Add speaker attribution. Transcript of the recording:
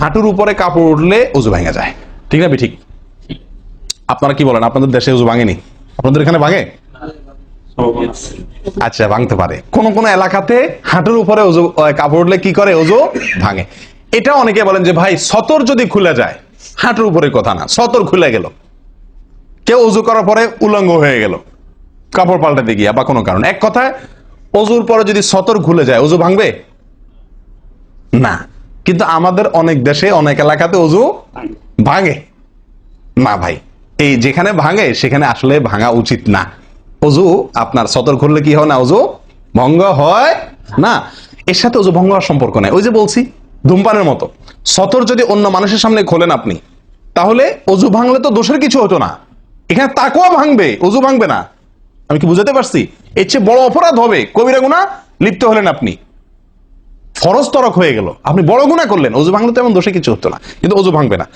Speaker 1: হাঁটুর উপরে কাপড় উঠলে অজু ভেঙে যায়। ঠিক না ঠিক আপনারা কি বলেন? আপনাদের দেশে অজু ভাঙেনি? আপনাদের এখানে ভাঙে? আচ্ছা ভাঙতে পারে। কোন কোন এলাকাতে হাঁটুর উপরে আহ, কাপড় উঠলে কি করে? অজু ভাঙে। এটা অনেকে বলেন যে ভাই সতর যদি খুলে যায় হাঁটুর উপরে কথা না সতর খুলে গেল। কেউ অজু করার পরে উলঙ্গ হয়ে গেল কাপড় পাল্টাতে গিয়া বা কোনো কারণ। এক কথায় অজুর পরে যদি সতর খুলে যায় অজু ভাঙবে? না। কিন্তু আমাদের অনেক দেশে, অনেক এলাকাতে অজু ভাঙে। না ভাই, এই যেখানে ভাঙে, সেখানে আসলে ভাঙা উচিত না। অজু আপনার সতর খুললে কি হয় না? অজু ভঙ্গ হয় না। এর সাথে অজু ভঙ্গ হওয়ার সম্পর্ক নেই। ওই যে বলছি, ধূমপানের মতো। সতর যদি অন্য মানুষের সামনে খোলেন আপনি, তাহলে অজু ভাঙলে তো দোষের কিছু হতো না। এখানে তাকুয়া ভাঙবে, অজু ভাঙবে না। আমি কি বুঝাতে পারছি? এর চেয়ে বড় অপরাধ হবে। কবিরা গুণা লিপ্ত হলেন আপনি। ফরজ তরক হয়ে গেল। আপনি বড় গুণা করলেন, অজু ভাঙলে তো এমন দোষে কিছু হতো না, কিন্তু অজু ভাঙবে না।